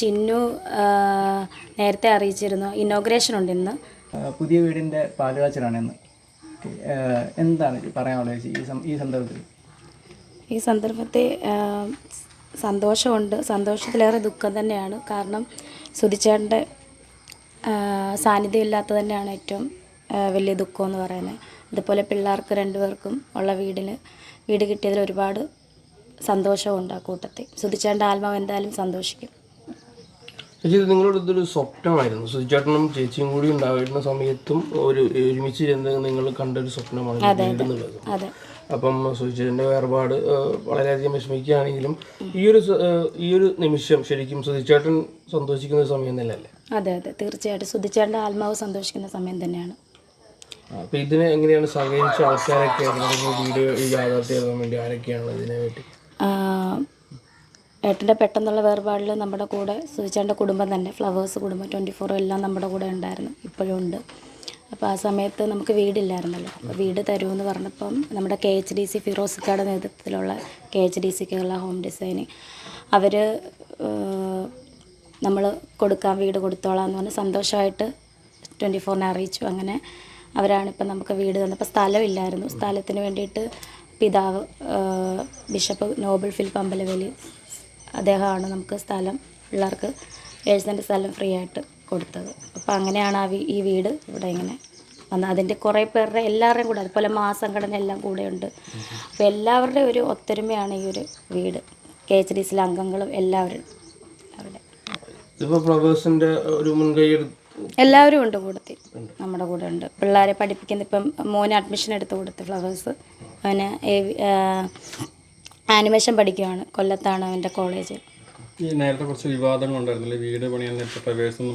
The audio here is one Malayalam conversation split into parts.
ചിന്നു നേരത്തെ അറിയിച്ചിരുന്നു. ഇന്നോഗ്രേഷൻ ഉണ്ട് ഇന്ന്. പുതിയ വീടിന്റെ പാലുകാച്ചലാണ് ഇന്ന്. എന്താണ് പറയാനുള്ളത് ഈ ഈ സന്ദർഭത്തിൽ? ഈ സന്ദർഭത്തെ സന്തോഷമുണ്ട്. സന്തോഷത്തിലേറെ ദുഃഖം തന്നെയാണ്. കാരണം സുധിച്ചേട്ടന്റെ സാന്നിധ്യം ഇല്ലാത്തത് തന്നെയാണ് ഏറ്റവും വലിയ ദുഃഖം എന്ന് പറയുന്നത്. അതുപോലെ പിള്ളേർക്ക് രണ്ടുപേർക്കും ഉള്ള വീടിന് വീട് കിട്ടിയതിൽ ഒരുപാട് സന്തോഷമുണ്ട് ആ കൂട്ടത്തിൽ. സുധിച്ചേട്ടന്റെ ആത്മാവ് എന്തായാലും സന്തോഷിക്കും. ചേച്ചി ഇത് നിങ്ങളുടെ ഇതൊരു സ്വപ്നമായിരുന്നു. സുചേട്ടനും ചേച്ചിയും കൂടി ഉണ്ടായിരുന്ന സമയത്തും ഒരു ഒരുമിച്ച് ഇരുന്ന് നിങ്ങൾ കണ്ടൊരു സ്വപ്നമാണ് വീടുന്നുള്ളത്. അപ്പം സുചേട്ടന്റെ വേർപാട് വളരെയധികം വിഷമിക്കുകയാണെങ്കിലും ഈ ഒരു ഈ ഒരു നിമിഷം ശരിക്കും സുധിച്ചേട്ടൻ സന്തോഷിക്കുന്ന സമയം തന്നെയല്ലേ? അതെ അതെ. തീർച്ചയായിട്ടും. സുധിച്ചേട്ടന്റെ ആത്മാവ് സന്തോഷിക്കുന്ന സമയം തന്നെയാണ്. അപ്പൊ ഇതിനെ എങ്ങനെയാണ് സഹകരിച്ച ആൾക്കാരൊക്കെ വീഡിയോ യാഥാർത്ഥ്യമാകാൻ വേണ്ടി ആരൊക്കെയാണ് ഇതിനെ വേണ്ടി ഏട്ടന്റെ പെട്ടെന്നുള്ള വേർപാടിൽ നമ്മുടെ കൂടെ സുധിച്ചേട്ടന്റെ കുടുംബം തന്നെ ഫ്ലവേഴ്സ് കുടുംബം ട്വന്റി ഫോറും എല്ലാം നമ്മുടെ കൂടെ ഉണ്ടായിരുന്നു ഇപ്പോഴും ഉണ്ട്. അപ്പോൾ ആ സമയത്ത് നമുക്ക് വീടില്ലായിരുന്നല്ലോ. അപ്പോൾ വീട് തരുമെന്ന് പറഞ്ഞപ്പം നമ്മുടെ കെ എച്ച് ഡി സി ഫിറോസിക്കയുടെ നേതൃത്വത്തിലുള്ള K H D C Kerala home design അവർ നമ്മൾ കൊടുക്കാൻ വീട് കൊടുത്തോളാം എന്ന് പറഞ്ഞ് സന്തോഷമായിട്ട് ട്വന്റി ഫോറിനെ അറിയിച്ചു. അങ്ങനെ അവരാണ് ഇപ്പം നമുക്ക് വീട് തന്നപ്പോൾ സ്ഥലമില്ലായിരുന്നു. സ്ഥലത്തിന് വേണ്ടിയിട്ട് പിതാവ് ബിഷപ്പ് നോബിൾ ഫിൽ അമ്പലവേലി അദ്ദേഹമാണ് നമുക്ക് സ്ഥലം പിള്ളേർക്ക് ഏഴ് സെന്റ് സ്ഥലം ഫ്രീ ആയിട്ട് കൊടുത്തത്. അപ്പോൾ അങ്ങനെയാണ് ആ ഈ വീട് ഇവിടെ ഇങ്ങനെ വന്നത്. അതിന്റെ കുറേ പേരുടെ എല്ലാവരുടെയും കൂടെ അതുപോലെ മാസംഘടന എല്ലാം കൂടെയുണ്ട്. അപ്പോൾ എല്ലാവരുടെയും ഒരു ഒത്തൊരുമയാണ് ഈ ഒരു വീട്. കെ എച്ച് ഡി സിയിലെ അംഗങ്ങളും എല്ലാവരും അവിടെ. ഒരു മുൻകൈ എല്ലാവരും ഉണ്ട് കൂടത്തിൽ നമ്മുടെ കൂടെ ഉണ്ട്. പിള്ളേരെ പഠിപ്പിക്കുന്ന ഇപ്പം മോന് അഡ്മിഷൻ എടുത്ത് കൊടുത്ത് ഫ്ലവേഴ്സ് അവന് ആനിമേഷൻ പഠിക്കുകയാണ് കൊല്ലത്താണ് അവന്റെ കോളേജ്. ഈ നേരത്തെ കുറച്ച് വിവാദങ്ങൾ ഉണ്ടായിരുന്നില്ലേ വീട് പണിയാൻ നേരത്തെ പ്രവേശനം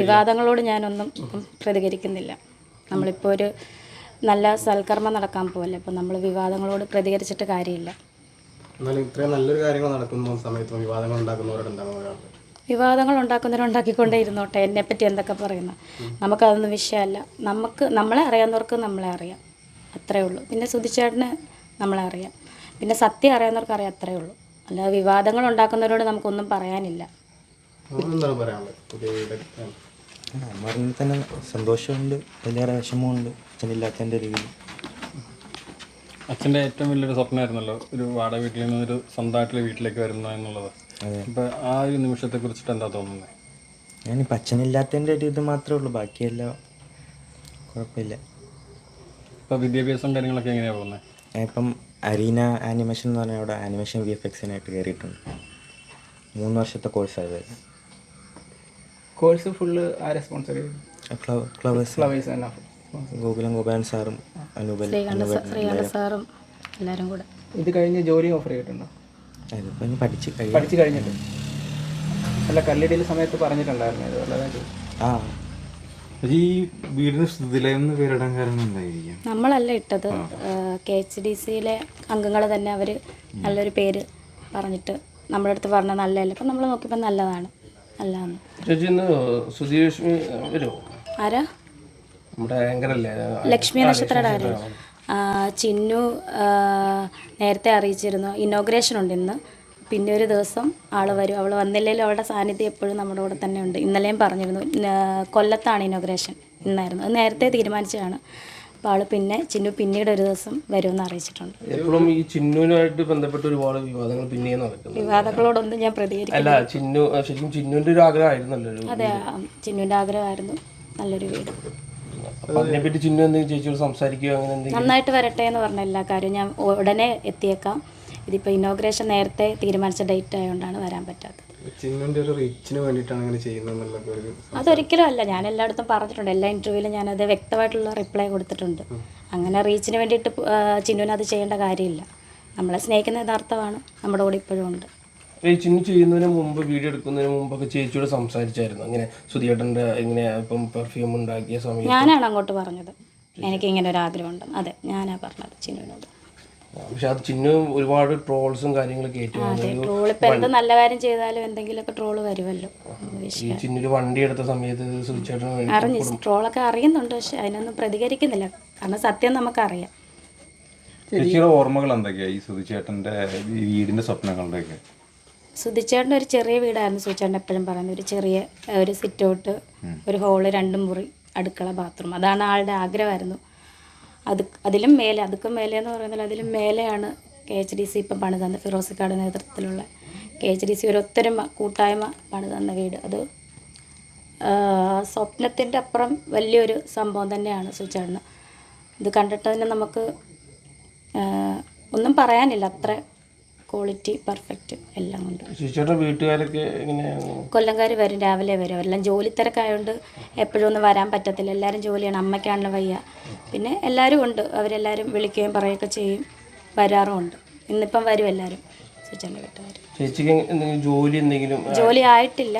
വിവാദങ്ങളോട് ഞാനൊന്നും ഇപ്പം പ്രതികരിക്കുന്നില്ല. നമ്മളിപ്പോൾ ഒരു നല്ല സൽക്കർമ്മം നടക്കാൻ പോകല്ലേ അപ്പം നമ്മൾ വിവാദങ്ങളോട് പ്രതികരിച്ചിട്ട് കാര്യമില്ല. എന്നാലും ഇത്രയും നല്ലൊരു കാര്യങ്ങൾ നടക്കുന്ന സമയത്ത് വിവാദങ്ങൾ ഉണ്ടാക്കുന്നവരുണ്ടാകുന്ന ഒരാൾ വിവാദങ്ങൾ ഉണ്ടാക്കുന്നവരുണ്ടാക്കിക്കൊണ്ടേ ഇരുന്നോട്ടെ. എന്നെപ്പറ്റി എന്തൊക്കെ പറയുന്നു? നമുക്കതൊന്നും വിഷയമല്ല. നമുക്ക് നമ്മളെ അറിയാവുന്നവർക്ക് നമ്മളെ അറിയാം. അത്രേ ഉള്ളൂ. പിന്നെ സുധിച്ചേട്ടന് നമ്മളെ അറിയാം പിന്നെ സത്യം അറിയാവുന്നവർക്ക് അറിയാം അത്രേ ഉള്ളൂ. അല്ലാതെ വിവാദങ്ങൾ ഉണ്ടാക്കുന്നവരോട് നമുക്കൊന്നും പറയാനില്ല. തന്നെ സന്തോഷമുണ്ട് വലിയ വിഷമമുണ്ട് അച്ഛനില്ലാത്തതിന്റെ രീതിയിൽ. അച്ഛന്റെ ഏറ്റവും വലിയൊരു സ്വപ്നമായിരുന്നല്ലോ ഒരു വാടക വീട്ടിൽ നിന്ന് ഒരു സ്വന്തമായിട്ടുള്ള വീട്ടിലേക്ക് വരുന്ന എന്നുള്ളത്. അപ്പോൾ ആ ഒരു നിമിഷത്തെ കുറിച്ചിട്ട് എന്താ തോന്നുന്നത് ഞാനിപ്പോൾ അച്ഛനില്ലാത്തതിന്റെ ഒരു ഇത് മാത്രമേ ഉള്ളൂ ബാക്കിയെല്ലാം കുഴപ്പമില്ല. ഇപ്പോൾ വിദ്യാഭ്യാസം കാര്യങ്ങളൊക്കെ എങ്ങനെയാണ് പോകുന്നത് ഞാനിപ്പം അരീന ആനിമേഷൻ എന്ന് പറഞ്ഞാൽ അവിടെ ആനിമേഷൻ വി എഫ് എക്സിനായിട്ട് കയറിയിട്ടുണ്ട്. മൂന്ന് വർഷത്തെ കോഴ്സാണ് ഇത്. കോഴ്സ് ഫുള്ള് ആരെ സ്പോൺസർ ചെയ്തു ഗോകുലം ഗോപാലൻ സാറും അനൂപൻ സാറും എല്ലാവരും കൂടെ. ഇത് കഴിഞ്ഞ് ജോലി ഓഫർ ചെയ്തിട്ടുണ്ടോ? അതിപ്പോൾ പഠിച്ച് പഠിച്ചു കഴിഞ്ഞിട്ട്. അല്ല കല്ലിടയിൽ സമയത്ത് പറഞ്ഞിട്ടുണ്ടായിരുന്നു ഇത് ആ. ഈ വീടിന് ശ്രുതിലയം എന്ന് പേരിടാൻ കാരണം എന്തായിരിക്കും? നമ്മളല്ല ഇട്ടത്. കെ എച്ച് ഡി സിയിലെ അംഗങ്ങൾ തന്നെ അവർ നല്ലൊരു പേര് പറഞ്ഞിട്ട് നമ്മുടെ അടുത്ത് പറഞ്ഞ നല്ലതല്ല. അപ്പം നമ്മൾ നോക്കിയപ്പോൾ നല്ലതാണ്. നല്ലതാണ്. ചേച്ചി ഇന്ന് സുധീലക്ഷ്മി വരുമോ ആരാ? നമ്മുടെ ആങ്കർ അല്ലേ ലക്ഷ്മി നക്ഷത്രയുടെ കാര്യം ചിന്നു നേരത്തെ അറിയിച്ചിരുന്നു. ഇനോഗ്രേഷൻ ഉണ്ട് ഇന്ന്. പിന്നെ ഒരു ദിവസം ആൾ വരും. അവൾ വന്നില്ലെങ്കിലും അവളുടെ സാന്നിധ്യം എപ്പോഴും നമ്മുടെ കൂടെ തന്നെ ഉണ്ട്. ഇന്നലെയും പറഞ്ഞിരുന്നു. കൊല്ലത്താണ് ഇനോഗ്രേഷൻ ഇന്നായിരുന്നു. അത് നേരത്തെ തീരുമാനിച്ചതാണ്. അപ്പോൾ ആൾ പിന്നെ ചിന്നു പിന്നീട് ഒരു ദിവസം വരുമെന്ന് അറിയിച്ചിട്ടുണ്ട്. എപ്പോഴും ഈ ചിന്നുവിനായിട്ട് ബന്ധപ്പെട്ട് ഒരുപാട് വിവാദങ്ങൾ പിന്നെയും നടക്കുന്നു വിവാദങ്ങളോടൊന്നും ഞാൻ പ്രതികരിക്കും അല്ല ചിന്നു ശരിക്കും ഒരു ആഗ്രഹമായിരുന്നല്ലോ അതെ ചിന്നുവിന്റെ ആഗ്രഹമായിരുന്നു. നല്ലൊരു വീട്. അതിനെപ്പറ്റി ചിന്നു എന്തെങ്കിലും ചേച്ചിയോട് സംസാരിക്കുകയോ അങ്ങനെ നന്നായിട്ട് വരട്ടെ എന്ന് പറഞ്ഞ എല്ലാ കാര്യവും ഞാൻ ഉടനെ എത്തിയേക്കാം. ഇതിപ്പോൾ ഇനോഗ്രേഷൻ നേരത്തെ തീരുമാനിച്ച ഡേറ്റ് ആയതുകൊണ്ടാണ് വരാൻ പറ്റാത്തത്. ചിന്നുവിന്റെ ഒരു റീച്ചിന് വേണ്ടിയിട്ടാണ് അങ്ങനെ എന്നുള്ളത് ഒരു അതൊരിക്കലും അല്ല. ഞാൻ എല്ലായിടത്തും പറഞ്ഞിട്ടുണ്ട്. എല്ലാ ഇന്റർവ്യൂവിലും ഞാനത് വ്യക്തമായിട്ടുള്ള റിപ്ലൈ കൊടുത്തിട്ടുണ്ട്. അങ്ങനെ റീച്ചിന് വേണ്ടിയിട്ട് ചിന്നുവിന് അത് ചെയ്യേണ്ട കാര്യമില്ല. നമ്മളെ സ്നേഹിക്കുന്ന യഥാർത്ഥമാണ്. നമ്മുടെ കൂടെ ഇപ്പോഴും ഉണ്ട്. ഈ ചിന്നു ചെയ്യുന്നതിന് മുമ്പ് വീഡിയോ എടുക്കുന്നതിന് മുമ്പൊക്കെ ചേച്ചിയോട് സംസാരിച്ചായിരുന്നു. അങ്ങനെ സുധിയേട്ടന്റെ ഇങ്ങനെ ഇപ്പം പെർഫ്യൂം ഉണ്ടാക്കിയ സമയത്ത്. ഞാനാണ് അങ്ങോട്ട് പറഞ്ഞത്. എനിക്ക് ഇങ്ങനെ ഒരു ആഗ്രഹം ആഗ്രഹമുണ്ട്. അതെ ഞാനാണ് പറഞ്ഞത് ചിന്നുവിനോട്. പക്ഷെ അത് ചിഹ്നം ഒരുപാട് ട്രോൾസും കാര്യങ്ങളൊക്കെ കേട്ടു അതെ. ട്രോൾ ഇപ്പം എന്ത് നല്ല കാര്യം ചെയ്താലും എന്തെങ്കിലുമൊക്കെ ട്രോൾ വരുമല്ലോ. ഈ ചിന്നൊരു വണ്ടി എടുത്ത സമയത്ത് സുധിച്ചേട്ടന് വേണ്ടി അറിഞ്ഞു ട്രോളൊക്കെ അറിയുന്നുണ്ട് പക്ഷെ അതിനൊന്നും പ്രതികരിക്കുന്നില്ല. കാരണം സത്യം നമുക്കറിയാം. ചേച്ചിയുടെ ഓർമ്മകൾ എന്തൊക്കെയാ ഈ സുധിച്ചേട്ടന്റെ വീടിന്റെ വീടിന്റെ സ്വപ്നങ്ങളുടെയൊക്കെ? സുധിച്ചേട്ടന്റെ ഒരു ചെറിയ വീടായിരുന്നു സുധിച്ചേട്ടൻ എപ്പോഴും പറയുന്നത്. ഒരു ചെറിയ ഒരു സിറ്റ് ഔട്ട് ഒരു ഹോൾ രണ്ടും മുറി അടുക്കള ബാത്റൂം. അതാണ് ആളുടെ ആഗ്രഹമായിരുന്നു. അത് അതിലും മേലെ അതുക്കും മേലെ എന്ന് പറയുന്നത് അതിലും മേലെയാണ് കെ എച്ച് ഡി സി ഇപ്പം പണി തന്ന ഫിറോസിക്കാട് നേതൃത്വത്തിലുള്ള കെ എച്ച് ഡി സി ഒരു ഒത്തൊരുമ കൂട്ടായ്മ പണി തന്ന വീട്. അത് സ്വപ്നത്തിന്റെ അപ്പുറം വലിയൊരു സംഭവം തന്നെയാണ് സുചേട്ടന്. ഇത് കണ്ടിട്ട് തന്നെ നമുക്ക് ഒന്നും പറയാനില്ല. അത്ര ക്വാളിറ്റി പെർഫെക്റ്റ് എല്ലാം ഉണ്ട് വീട്ടുകാരൊക്കെ കൊല്ലംകാർ വരും രാവിലെ വരും. അവരെല്ലാം ജോലി തിരക്കായതുകൊണ്ട് എപ്പോഴും ഒന്നും വരാൻ പറ്റത്തില്ല. എല്ലാവരും ജോലിയാണ് അമ്മയ്ക്കാണല്ലോ വയ്യ. പിന്നെ എല്ലാവരും ഉണ്ട്. അവരെല്ലാവരും വിളിക്കുകയും പറയുകയൊക്കെ ചെയ്യും. വരാറുമുണ്ട് ഇന്നിപ്പം വരും എല്ലാവരും വീട്ടുകാർ ചേച്ചിക്ക് എന്തെങ്കിലും ജോലി എന്തെങ്കിലും ജോലി ആയിട്ടില്ല.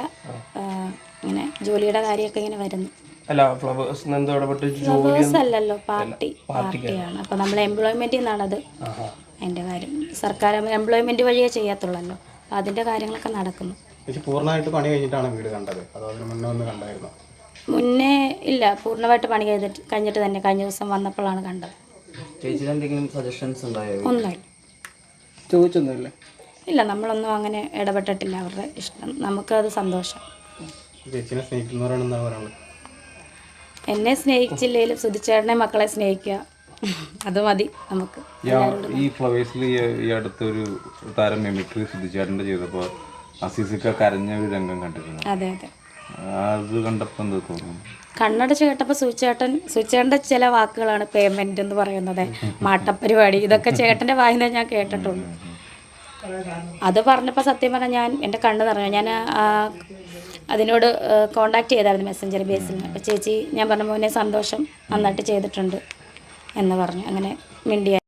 ഇങ്ങനെ ജോലിയുടെ കാര്യമൊക്കെ ഇങ്ങനെ വരുന്നു. അല്ല ഫ്ലവേഴ്സ് അല്ലല്ലോ പാർട്ടി. പാർട്ടിയാണ്. അപ്പോൾ നമ്മൾ എംപ്ലോയ്മെന്റിൽ നിന്നാണത്. അതിന്റെ കാര്യം. സർക്കാർ എംപ്ലോയ്മെന്റ് വഴിയേ ചെയ്യത്തുള്ളല്ലോ. അപ്പോൾ അതിന്റെ കാര്യങ്ങളൊക്കെ നടക്കുന്നു. പൂർണമായിട്ട് പണി കഴിഞ്ഞിട്ടാണ് വീട് കണ്ടത്? അതോ മുന്നേ ഒന്ന് കണ്ടായിരുന്നു? മുന്നേ ഇല്ല പൂർണമായിട്ട് പണി കഴിഞ്ഞിട്ട് കഴിഞ്ഞിട്ട് തന്നെ കഴിഞ്ഞ ദിവസം വന്നപ്പോഴാണ് കണ്ടത്. ചേച്ചിയുടെ എന്തെങ്കിലും സജഷൻസ് ഉണ്ടായോ ഒന്നുമില്ല. ചോദിച്ചൊന്നുമില്ല. ഇല്ല നമ്മളൊന്നും അങ്ങനെ ഇടപെട്ടിട്ടില്ല. അവരുടെ ഇഷ്ടം. നമുക്കത് സന്തോഷം. എന്നെ സ്നേഹിച്ചില്ലെങ്കിലും സുധിച്ചേട്ടനെ മക്കളെ സ്നേഹിക്കുക. അത് മതി നമുക്ക്. ഈ ഫ്ലവേഴ്സിൽ ഈ അടുത്തൊരു താരം മെമിക്രി സിദ്ധിച്ചേട്ടന്റെ ചെയ്തപ്പോൾ അസീസിക്ക കരഞ്ഞ ഒരു രംഗം കണ്ടിരുന്നു. അതെ അതെ. അത് കണ്ടപ്പോൾ എന്താ തോന്നുന്നു? കണ്ണടച്ച് കേട്ടപ്പോൾ സുചേട്ടൻ സുചേട്ടന്റെ ചില വാക്കുകളാണ് പേയ്മെന്റ് എന്ന് പറയുന്നത്. മാട്ടപ്പരിപാടി ഇതൊക്കെ ചേട്ടന്റെ വായന ഞാൻ കേട്ടിട്ടുള്ളൂ അത് പറഞ്ഞപ്പോൾ സത്യം പറഞ്ഞാൽ ഞാൻ എന്റെ കണ്ണ് നിറഞ്ഞു. ഞാൻ അതിനോട് കോണ്ടാക്ട് ചെയ്തായിരുന്നു മെസ്സഞ്ചർ ബേസിൽ അപ്പോൾ ചേച്ചി ഞാൻ പറഞ്ഞ മോനെ സന്തോഷം നന്നായിട്ട് ചെയ്തിട്ടുണ്ട്. എന്ന് പറഞ്ഞു. അങ്ങനെ മിണ്ടിയ